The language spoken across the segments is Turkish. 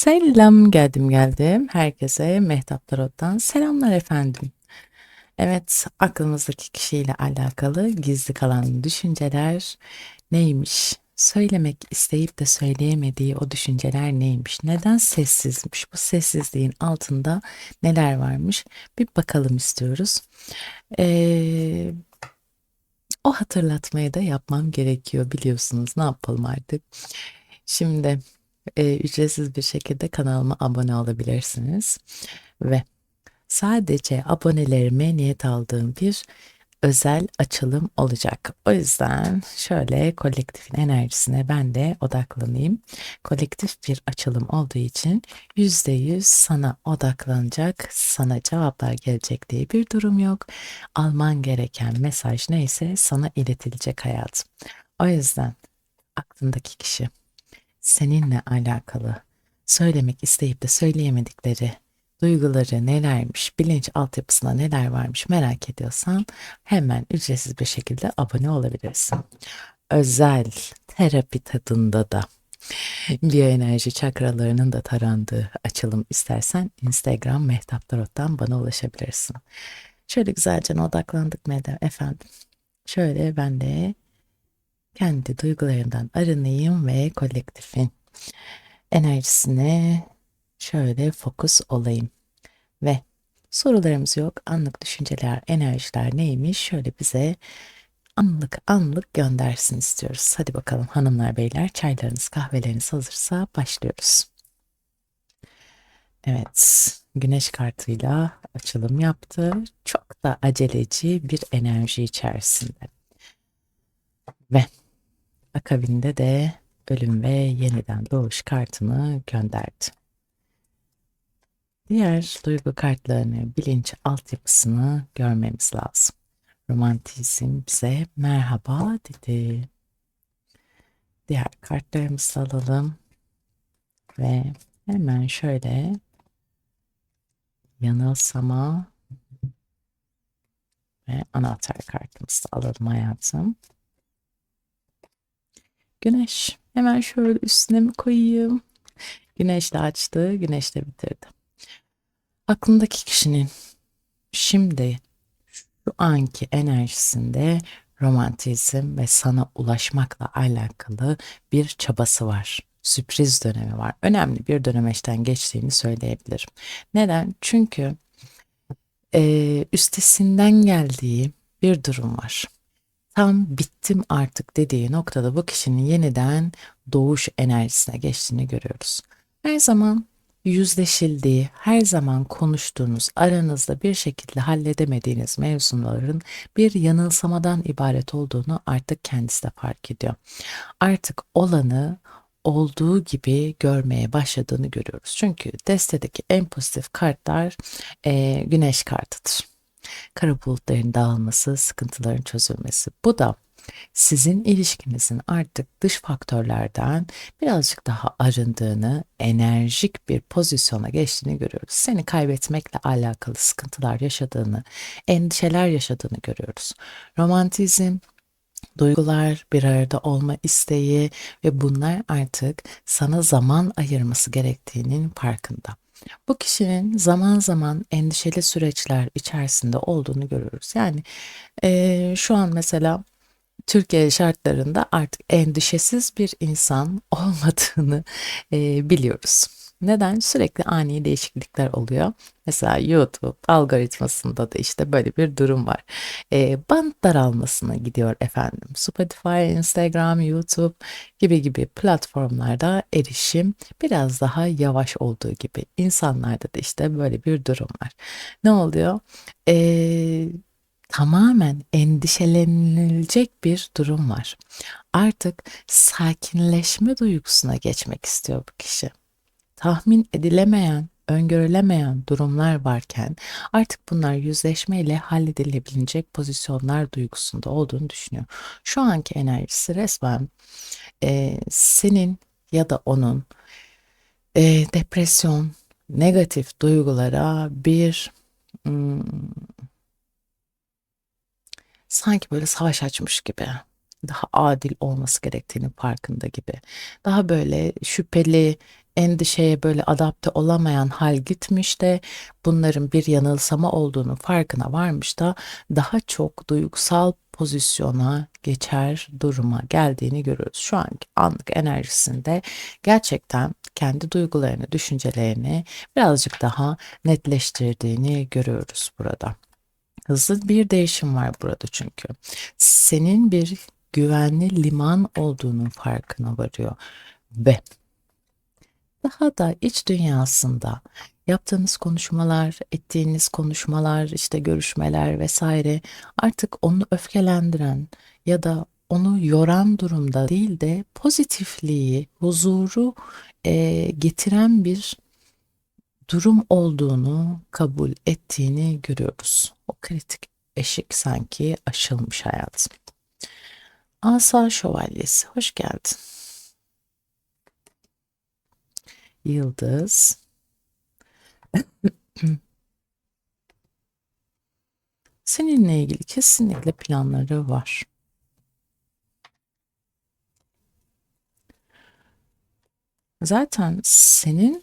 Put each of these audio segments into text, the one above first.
Selam geldim geldim. Herkese Mehtap Tarot'tan selamlar efendim. Evet, aklımızdaki kişiyle alakalı gizli kalan düşünceler neymiş? Söylemek isteyip de söyleyemediği o düşünceler neymiş? Neden sessizmiş? Bu sessizliğin altında neler varmış? Bir bakalım istiyoruz. Ee, o hatırlatmayı da yapmam gerekiyor biliyorsunuz. Ne yapalım artık? Şimdi e, ücretsiz bir şekilde kanalıma abone olabilirsiniz ve sadece abonelerime niyet aldığım bir özel açılım olacak. O yüzden şöyle kolektifin enerjisine ben de odaklanayım. Kolektif bir açılım olduğu için %100 sana odaklanacak, sana cevaplar gelecek diye bir durum yok. Alman gereken mesaj neyse sana iletilecek hayatım. O yüzden aklındaki kişi seninle alakalı söylemek isteyip de söyleyemedikleri duyguları nelermiş, bilinç altyapısında neler varmış merak ediyorsan hemen ücretsiz bir şekilde abone olabilirsin. Özel terapi tadında da biyoenerji çakralarının da tarandığı açılım istersen Instagram Mehtap Tarot'tan bana ulaşabilirsin. Şöyle güzelce odaklandık mı efendim? Şöyle ben de kendi duygularından arınayım ve kolektifin enerjisine şöyle fokus olayım. Ve sorularımız yok. Anlık düşünceler, enerjiler neymiş? Şöyle bize anlık anlık göndersin istiyoruz. Hadi bakalım hanımlar beyler çaylarınız kahveleriniz hazırsa başlıyoruz. Evet güneş kartıyla açılım yaptı. Çok da aceleci bir enerji içerisinde. Ve akabinde de ölüm ve yeniden doğuş kartını gönderdi. Diğer duygu kartlarını, bilinç altyapısını görmemiz lazım. Romantizm bize merhaba dedi. Diğer kartlarımızı alalım. Ve hemen şöyle yanılsama ve anahtar kartımızı alalım hayatım. Güneş. Hemen şöyle üstüne mi koyayım? Güneş de açtı, güneş de bitirdi. Aklındaki kişinin şimdi şu anki enerjisinde romantizm ve sana ulaşmakla alakalı bir çabası var. Sürpriz dönemi var. Önemli bir dönemeçten geçtiğini söyleyebilirim. Neden? Çünkü e, üstesinden geldiği bir durum var tam bittim artık dediği noktada bu kişinin yeniden doğuş enerjisine geçtiğini görüyoruz. Her zaman yüzleşildiği, her zaman konuştuğunuz, aranızda bir şekilde halledemediğiniz mevzuların bir yanılsamadan ibaret olduğunu artık kendisi de fark ediyor. Artık olanı olduğu gibi görmeye başladığını görüyoruz. Çünkü destedeki en pozitif kartlar e, güneş kartıdır kara bulutların dağılması, sıkıntıların çözülmesi. Bu da sizin ilişkinizin artık dış faktörlerden birazcık daha arındığını, enerjik bir pozisyona geçtiğini görüyoruz. Seni kaybetmekle alakalı sıkıntılar yaşadığını, endişeler yaşadığını görüyoruz. Romantizm, duygular, bir arada olma isteği ve bunlar artık sana zaman ayırması gerektiğinin farkında. Bu kişinin zaman zaman endişeli süreçler içerisinde olduğunu görüyoruz. Yani e, şu an mesela Türkiye şartlarında artık endişesiz bir insan olmadığını e, biliyoruz. Neden? Sürekli ani değişiklikler oluyor. Mesela YouTube algoritmasında da işte böyle bir durum var. E, band daralmasına gidiyor efendim. Spotify, Instagram, YouTube gibi gibi platformlarda erişim biraz daha yavaş olduğu gibi. İnsanlarda da işte böyle bir durum var. Ne oluyor? Eee tamamen endişelenilecek bir durum var. Artık sakinleşme duygusuna geçmek istiyor bu kişi tahmin edilemeyen, öngörülemeyen durumlar varken artık bunlar yüzleşmeyle halledilebilecek pozisyonlar duygusunda olduğunu düşünüyor. Şu anki enerjisi resmen e, senin ya da onun e, depresyon, negatif duygulara bir hmm, sanki böyle savaş açmış gibi daha adil olması gerektiğini farkında gibi. Daha böyle şüpheli endişeye böyle adapte olamayan hal gitmiş de bunların bir yanılsama olduğunu farkına varmış da daha çok duygusal pozisyona geçer duruma geldiğini görüyoruz. Şu anki anlık enerjisinde gerçekten kendi duygularını, düşüncelerini birazcık daha netleştirdiğini görüyoruz burada. Hızlı bir değişim var burada çünkü. Senin bir güvenli liman olduğunun farkına varıyor ve daha da iç dünyasında yaptığınız konuşmalar, ettiğiniz konuşmalar, işte görüşmeler vesaire artık onu öfkelendiren ya da onu yoran durumda değil de pozitifliği, huzuru e, getiren bir durum olduğunu kabul ettiğini görüyoruz. O kritik eşik sanki aşılmış hayatım. Asa Şövalyesi, hoş geldin. Yıldız. Seninle ilgili kesinlikle planları var. Zaten senin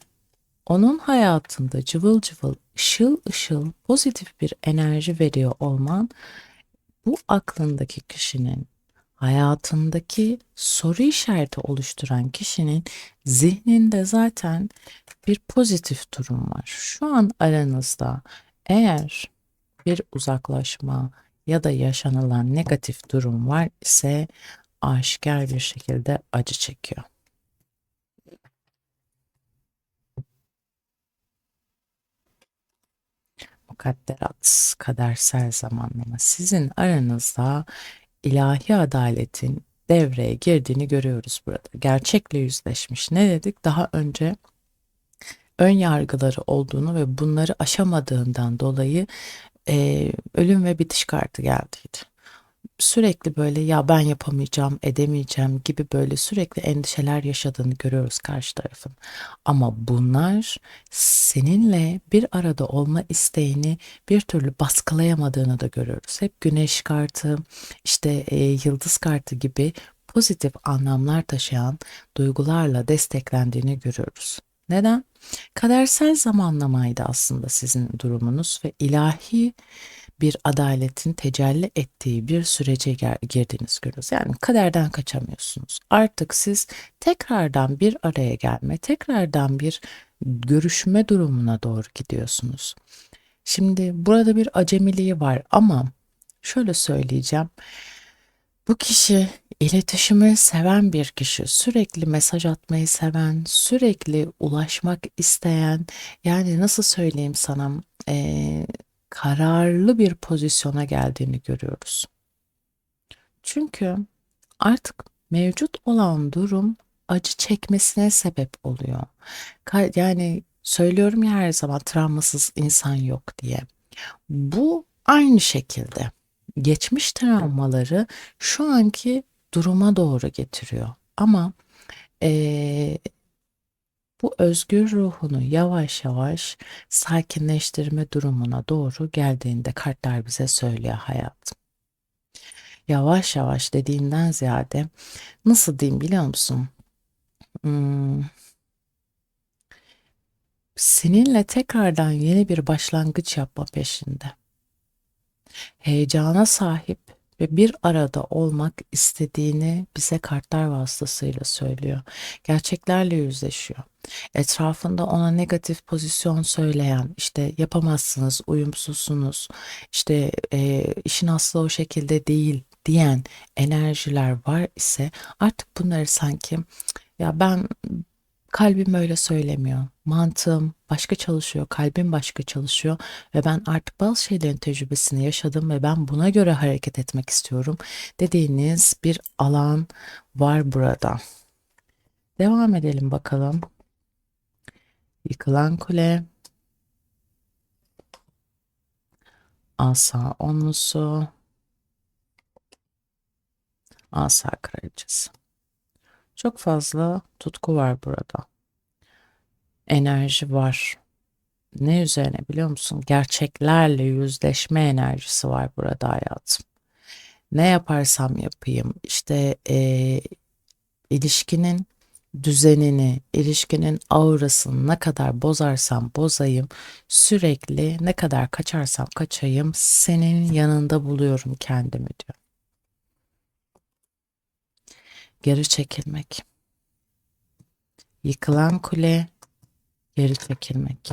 onun hayatında cıvıl cıvıl, ışıl ışıl pozitif bir enerji veriyor olman bu aklındaki kişinin hayatındaki soru işareti oluşturan kişinin zihninde zaten bir pozitif durum var. Şu an aranızda eğer bir uzaklaşma ya da yaşanılan negatif durum var ise aşikar bir şekilde acı çekiyor. Mukadderat, kadersel zamanlama sizin aranızda ilahi adaletin devreye girdiğini görüyoruz burada. Gerçekle yüzleşmiş. Ne dedik? Daha önce ön yargıları olduğunu ve bunları aşamadığından dolayı e, ölüm ve bitiş kartı geldiydi sürekli böyle ya ben yapamayacağım, edemeyeceğim gibi böyle sürekli endişeler yaşadığını görüyoruz karşı tarafın. Ama bunlar seninle bir arada olma isteğini bir türlü baskılayamadığını da görüyoruz. Hep güneş kartı, işte e, yıldız kartı gibi pozitif anlamlar taşıyan duygularla desteklendiğini görüyoruz. Neden? Kadersel zamanlamaydı aslında sizin durumunuz ve ilahi bir adaletin tecelli ettiği bir sürece girdiğiniz görüyoruz. Yani kaderden kaçamıyorsunuz. Artık siz tekrardan bir araya gelme, tekrardan bir görüşme durumuna doğru gidiyorsunuz. Şimdi burada bir acemiliği var ama şöyle söyleyeceğim. Bu kişi iletişimi seven bir kişi, sürekli mesaj atmayı seven, sürekli ulaşmak isteyen, yani nasıl söyleyeyim sana, ee, kararlı bir pozisyona geldiğini görüyoruz. Çünkü artık mevcut olan durum acı çekmesine sebep oluyor. Yani söylüyorum ya her zaman travmasız insan yok diye. Bu aynı şekilde geçmiş travmaları şu anki duruma doğru getiriyor. Ama e, bu özgür ruhunu yavaş yavaş sakinleştirme durumuna doğru geldiğinde kartlar bize söylüyor hayatım. Yavaş yavaş dediğinden ziyade nasıl diyeyim biliyor musun? Hmm, seninle tekrardan yeni bir başlangıç yapma peşinde. Heyecana sahip ve bir arada olmak istediğini bize kartlar vasıtasıyla söylüyor. Gerçeklerle yüzleşiyor. Etrafında ona negatif pozisyon söyleyen, işte yapamazsınız, uyumsuzsunuz, işte e, işin aslı o şekilde değil diyen enerjiler var ise artık bunları sanki ya ben kalbim öyle söylemiyor. Mantığım başka çalışıyor, kalbim başka çalışıyor ve ben artık bazı şeylerin tecrübesini yaşadım ve ben buna göre hareket etmek istiyorum dediğiniz bir alan var burada. Devam edelim bakalım. Yıkılan kule. Asa onlusu. Asa kraliçesi. Çok fazla tutku var burada. Enerji var. Ne üzerine biliyor musun? Gerçeklerle yüzleşme enerjisi var burada hayatım. Ne yaparsam yapayım işte e, ilişkinin düzenini, ilişkinin aurasını ne kadar bozarsam bozayım, sürekli ne kadar kaçarsam kaçayım, senin yanında buluyorum kendimi diyor. Geri çekilmek. Yıkılan kule, geri çekilmek.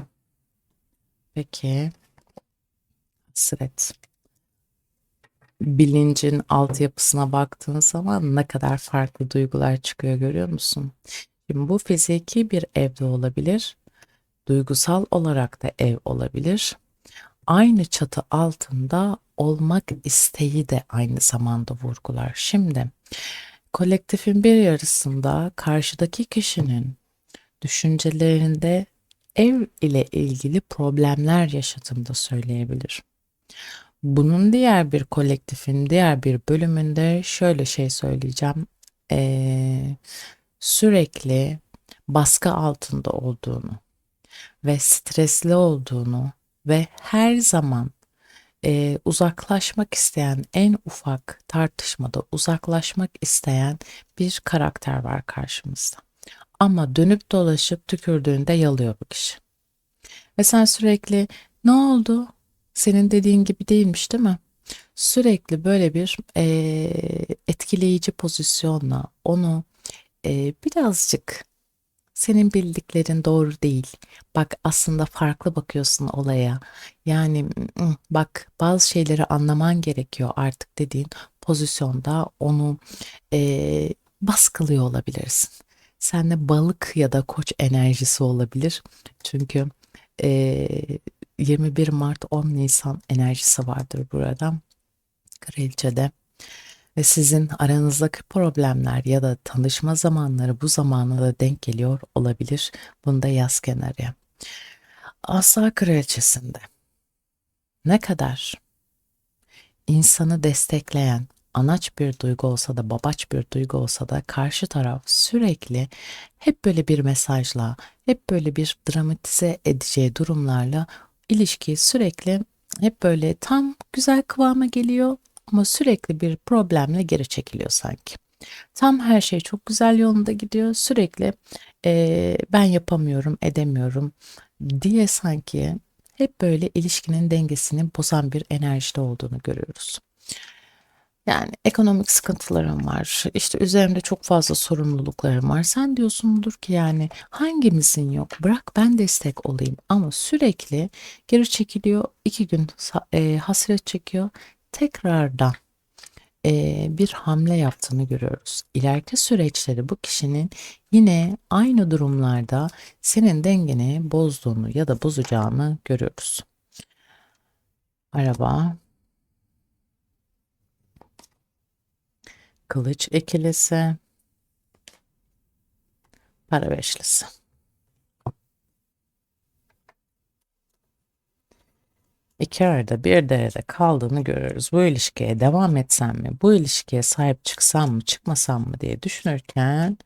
Peki, hasret. Bilincin altyapısına baktığın zaman ne kadar farklı duygular çıkıyor görüyor musun? Şimdi bu fiziki bir evde olabilir, duygusal olarak da ev olabilir. Aynı çatı altında olmak isteği de aynı zamanda vurgular. Şimdi kolektifin bir yarısında karşıdaki kişinin düşüncelerinde ev ile ilgili problemler yaşadığını da söyleyebilir. Bunun diğer bir kolektifin diğer bir bölümünde şöyle şey söyleyeceğim. Ee, sürekli baskı altında olduğunu ve stresli olduğunu ve her zaman e, uzaklaşmak isteyen en ufak tartışmada uzaklaşmak isteyen bir karakter var karşımızda. Ama dönüp dolaşıp tükürdüğünde yalıyor bu kişi. Ve sen sürekli ne oldu? Senin dediğin gibi değilmiş değil mi? Sürekli böyle bir e, etkileyici pozisyonla onu e, birazcık senin bildiklerin doğru değil. Bak aslında farklı bakıyorsun olaya. Yani bak bazı şeyleri anlaman gerekiyor artık dediğin pozisyonda onu e, baskılıyor olabilirsin. Sende balık ya da koç enerjisi olabilir. Çünkü e, 21 Mart 10 Nisan enerjisi vardır burada. Kraliçede ve sizin aranızdaki problemler ya da tanışma zamanları bu zamana da denk geliyor olabilir. Bunu da yaz kenarıya. Asa kraliçesinde ne kadar insanı destekleyen anaç bir duygu olsa da babaç bir duygu olsa da karşı taraf sürekli hep böyle bir mesajla, hep böyle bir dramatize edeceği durumlarla ilişki sürekli hep böyle tam güzel kıvama geliyor ama sürekli bir problemle geri çekiliyor sanki. Tam her şey çok güzel yolunda gidiyor. Sürekli e, ben yapamıyorum, edemiyorum diye sanki hep böyle ilişkinin dengesini bozan bir enerjide olduğunu görüyoruz. Yani ekonomik sıkıntılarım var. İşte üzerimde çok fazla sorumluluklarım var. Sen diyorsundur ki yani hangimizin yok? Bırak ben destek olayım. Ama sürekli geri çekiliyor. iki gün e, hasret çekiyor tekrardan e, bir hamle yaptığını görüyoruz. İleriki süreçleri bu kişinin yine aynı durumlarda senin dengeni bozduğunu ya da bozacağını görüyoruz. Araba, kılıç ikilisi, para beşlisi. iki arada bir derede kaldığını görüyoruz. Bu ilişkiye devam etsem mi, bu ilişkiye sahip çıksam mı, çıkmasam mı diye düşünürken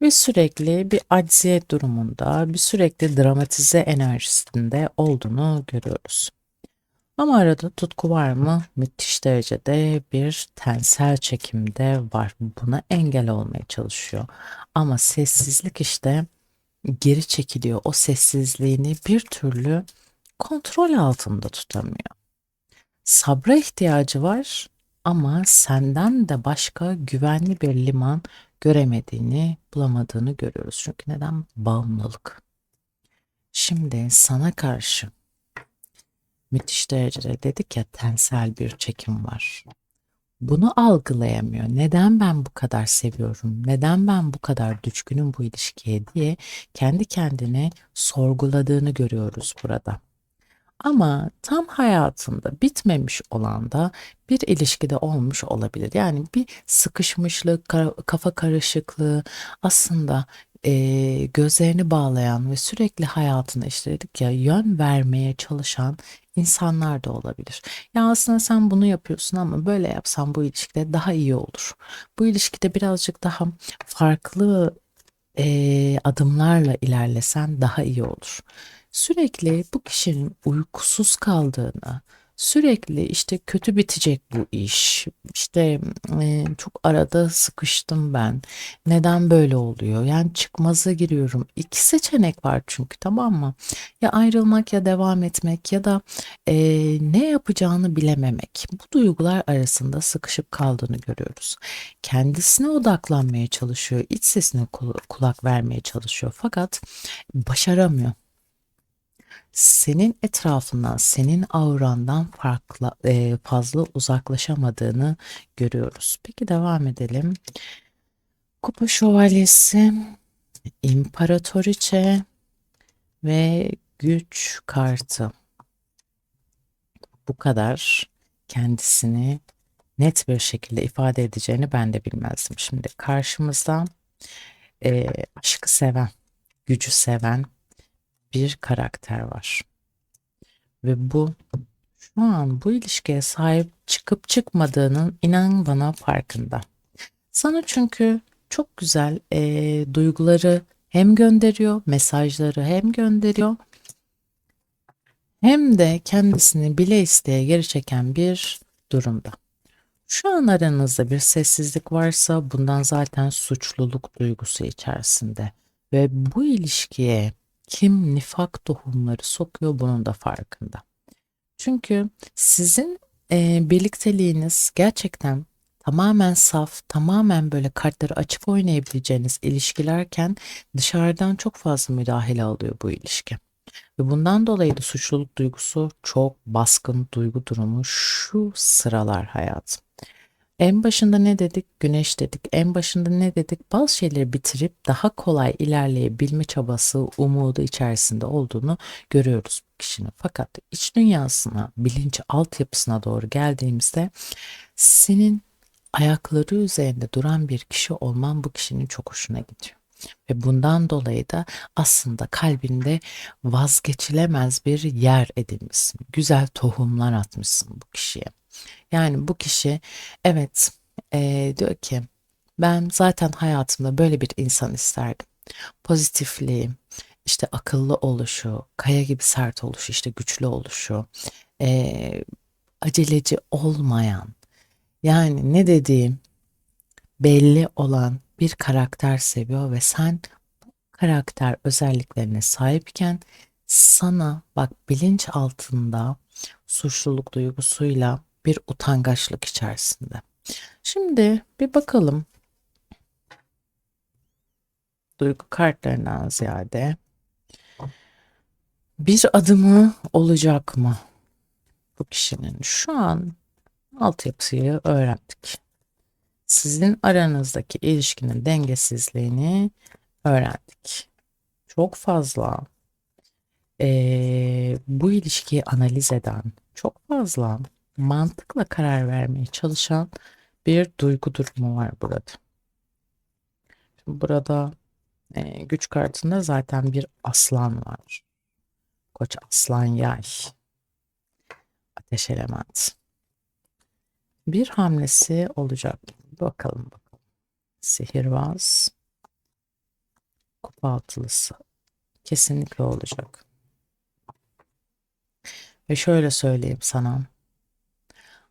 bir sürekli bir acziyet durumunda, bir sürekli dramatize enerjisinde olduğunu görüyoruz. Ama arada tutku var mı? Müthiş derecede bir tensel çekimde var. Buna engel olmaya çalışıyor. Ama sessizlik işte geri çekiliyor. O sessizliğini bir türlü kontrol altında tutamıyor. Sabra ihtiyacı var ama senden de başka güvenli bir liman göremediğini, bulamadığını görüyoruz. Çünkü neden? Bağımlılık. Şimdi sana karşı müthiş derecede dedik ya tensel bir çekim var. Bunu algılayamıyor. Neden ben bu kadar seviyorum? Neden ben bu kadar düşkünüm bu ilişkiye diye kendi kendine sorguladığını görüyoruz burada. Ama tam hayatında bitmemiş olan da bir ilişkide olmuş olabilir. Yani bir sıkışmışlık, kafa karışıklığı aslında e, gözlerini bağlayan ve sürekli hayatına işte dedik ya yön vermeye çalışan insanlar da olabilir. Ya aslında sen bunu yapıyorsun ama böyle yapsan bu ilişkide daha iyi olur. Bu ilişkide birazcık daha farklı e, adımlarla ilerlesen daha iyi olur sürekli bu kişinin uykusuz kaldığını, Sürekli işte kötü bitecek bu iş. İşte e, çok arada sıkıştım ben. Neden böyle oluyor? Yani çıkmaza giriyorum. İki seçenek var çünkü tamam mı? Ya ayrılmak ya devam etmek ya da e, ne yapacağını bilememek. Bu duygular arasında sıkışıp kaldığını görüyoruz. Kendisine odaklanmaya çalışıyor, iç sesine kul- kulak vermeye çalışıyor fakat başaramıyor senin etrafından, senin aurandan farklı e, fazla uzaklaşamadığını görüyoruz. Peki devam edelim. Kupa Şövalyesi, İmparatoriçe ve Güç kartı. Bu kadar kendisini net bir şekilde ifade edeceğini ben de bilmezdim. Şimdi karşımızda e, aşkı seven, gücü seven bir karakter var. Ve bu şu an bu ilişkiye sahip çıkıp çıkmadığının inan bana farkında. Sana çünkü çok güzel e, duyguları hem gönderiyor, mesajları hem gönderiyor hem de kendisini bile isteye geri çeken bir durumda. Şu an aranızda bir sessizlik varsa bundan zaten suçluluk duygusu içerisinde ve bu ilişkiye kim nifak tohumları sokuyor bunun da farkında. Çünkü sizin e, birlikteliğiniz gerçekten tamamen saf, tamamen böyle kartları açık oynayabileceğiniz ilişkilerken dışarıdan çok fazla müdahale alıyor bu ilişki. Ve bundan dolayı da suçluluk duygusu çok baskın duygu durumu şu sıralar hayatım. En başında ne dedik? Güneş dedik. En başında ne dedik? Bazı şeyleri bitirip daha kolay ilerleyebilme çabası, umudu içerisinde olduğunu görüyoruz bu kişinin. Fakat iç dünyasına, bilinç altyapısına doğru geldiğimizde senin ayakları üzerinde duran bir kişi olman bu kişinin çok hoşuna gidiyor. Ve bundan dolayı da aslında kalbinde vazgeçilemez bir yer edinmişsin. Güzel tohumlar atmışsın bu kişiye. Yani bu kişi evet eee, diyor ki ben zaten hayatımda böyle bir insan isterdim. Pozitifliği, işte akıllı oluşu, kaya gibi sert oluşu, işte güçlü oluşu, eee, aceleci olmayan, yani ne dediğim belli olan bir karakter seviyor ve sen karakter özelliklerine sahipken sana bak bilinç altında suçluluk duygusuyla bir utangaçlık içerisinde. Şimdi bir bakalım duygu kartlarından ziyade bir adımı olacak mı bu kişinin? Şu an altyapıyı öğrendik. Sizin aranızdaki ilişkinin dengesizliğini öğrendik. Çok fazla eee, bu ilişkiyi analiz eden, çok fazla mantıkla karar vermeye çalışan bir duygu durumu var burada. Şimdi burada e, güç kartında zaten bir aslan var. Koç aslan yay. Ateş element. Bir hamlesi olacak. Bakalım bakalım. Sihirbaz. Kupa altılısı. Kesinlikle olacak. Ve şöyle söyleyeyim sana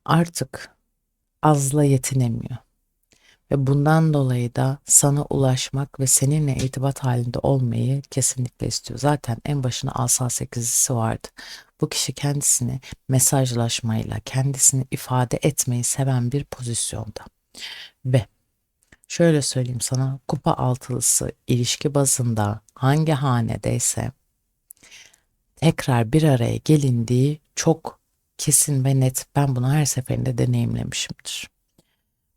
artık azla yetinemiyor. Ve bundan dolayı da sana ulaşmak ve seninle irtibat halinde olmayı kesinlikle istiyor. Zaten en başına asa sekizlisi vardı. Bu kişi kendisini mesajlaşmayla, kendisini ifade etmeyi seven bir pozisyonda. Ve şöyle söyleyeyim sana kupa altılısı ilişki bazında hangi hanedeyse tekrar bir araya gelindiği çok kesin ve net ben bunu her seferinde deneyimlemişimdir.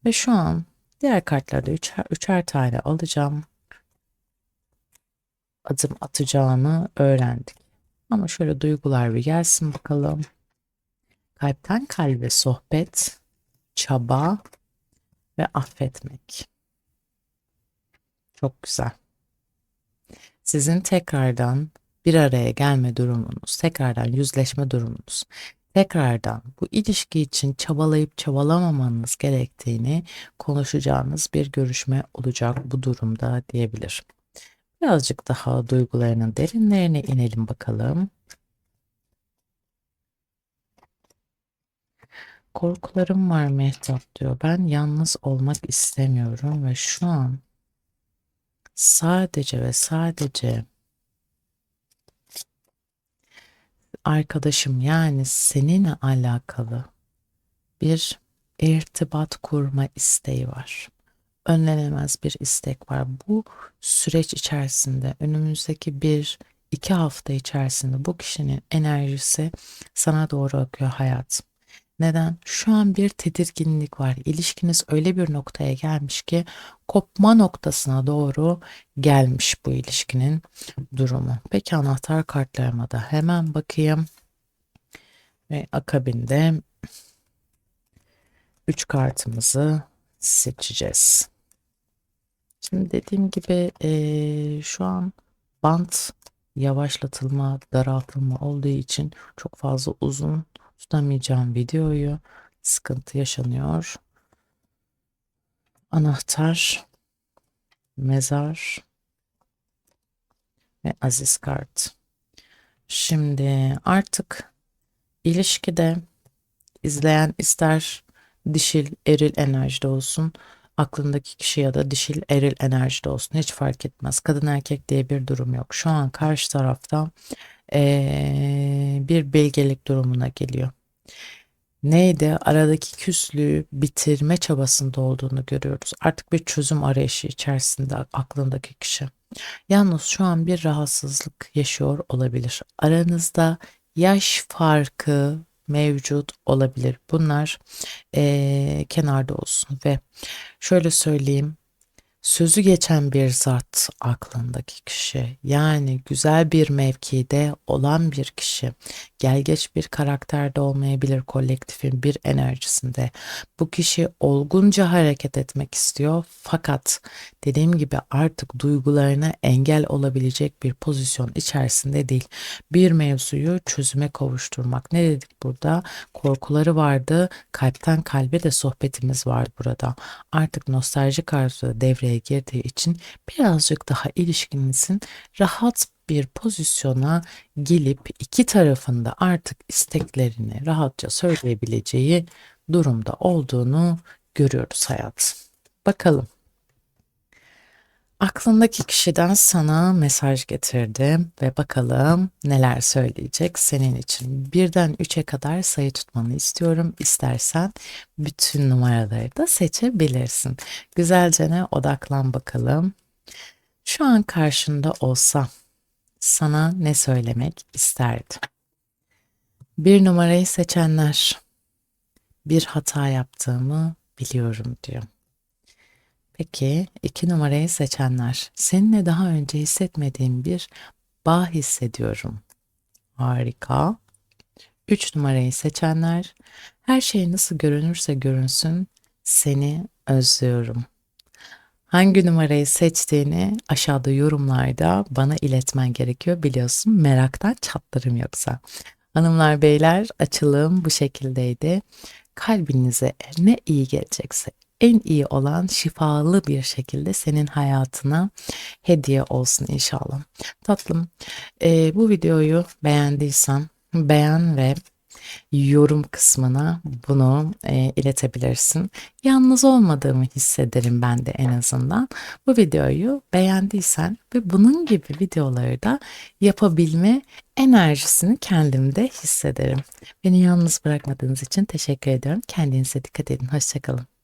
Ve şu an diğer kartlarda üçer, üçer tane alacağım. Adım atacağını öğrendik. Ama şöyle duygular bir gelsin bakalım. Kalpten kalbe sohbet, çaba ve affetmek. Çok güzel. Sizin tekrardan bir araya gelme durumunuz, tekrardan yüzleşme durumunuz, tekrardan bu ilişki için çabalayıp çabalamamanız gerektiğini konuşacağınız bir görüşme olacak bu durumda diyebilir. Birazcık daha duygularının derinlerine inelim bakalım. Korkularım var Mehtap diyor. Ben yalnız olmak istemiyorum ve şu an sadece ve sadece arkadaşım yani seninle alakalı bir irtibat kurma isteği var. Önlenemez bir istek var. Bu süreç içerisinde önümüzdeki bir iki hafta içerisinde bu kişinin enerjisi sana doğru akıyor hayat. Neden? Şu an bir tedirginlik var. İlişkiniz öyle bir noktaya gelmiş ki kopma noktasına doğru gelmiş bu ilişkinin durumu. Peki anahtar kartlarıma da hemen bakayım. Ve akabinde 3 kartımızı seçeceğiz. Şimdi dediğim gibi eee, şu an bant yavaşlatılma, daraltılma olduğu için çok fazla uzun tutamayacağım videoyu. Sıkıntı yaşanıyor. Anahtar, mezar ve aziz kart. Şimdi artık ilişkide izleyen ister dişil eril enerjide olsun aklındaki kişi ya da dişil eril enerjide olsun hiç fark etmez. Kadın erkek diye bir durum yok. Şu an karşı tarafta ee, bir bilgelik durumuna geliyor. Neydi? Aradaki küslüğü bitirme çabasında olduğunu görüyoruz. Artık bir çözüm arayışı içerisinde aklındaki kişi. Yalnız şu an bir rahatsızlık yaşıyor olabilir. Aranızda yaş farkı mevcut olabilir. Bunlar eee, kenarda olsun ve şöyle söyleyeyim sözü geçen bir zat aklındaki kişi. Yani güzel bir mevkide olan bir kişi. Gelgeç bir karakterde olmayabilir kolektifin bir enerjisinde. Bu kişi olgunca hareket etmek istiyor fakat dediğim gibi artık duygularına engel olabilecek bir pozisyon içerisinde değil. Bir mevzuyu çözüme kavuşturmak. Ne dedik burada? Korkuları vardı kalpten kalbe de sohbetimiz var burada. Artık nostalji kartı devreye girdiği için birazcık daha ilişkinizin rahat bir pozisyona gelip iki tarafında artık isteklerini rahatça söyleyebileceği durumda olduğunu görüyoruz hayat. Bakalım. Aklındaki kişiden sana mesaj getirdim ve bakalım neler söyleyecek senin için. Birden üçe kadar sayı tutmanı istiyorum. İstersen bütün numaraları da seçebilirsin. Güzelce ne odaklan bakalım. Şu an karşında olsa sana ne söylemek isterdi? Bir numarayı seçenler bir hata yaptığımı biliyorum diyor. Peki iki numarayı seçenler seninle daha önce hissetmediğim bir bağ hissediyorum. Harika. Üç numarayı seçenler her şey nasıl görünürse görünsün seni özlüyorum. Hangi numarayı seçtiğini aşağıda yorumlarda bana iletmen gerekiyor biliyorsun meraktan çatlarım yoksa. Hanımlar beyler açılım bu şekildeydi. Kalbinize ne iyi gelecekse en iyi olan şifalı bir şekilde senin hayatına hediye olsun inşallah. Tatlım e, bu videoyu beğendiysen beğen ve yorum kısmına bunu e, iletebilirsin. Yalnız olmadığımı hissederim ben de en azından. Bu videoyu beğendiysen ve bunun gibi videoları da yapabilme enerjisini kendimde hissederim. Beni yalnız bırakmadığınız için teşekkür ediyorum. Kendinize dikkat edin. Hoşçakalın.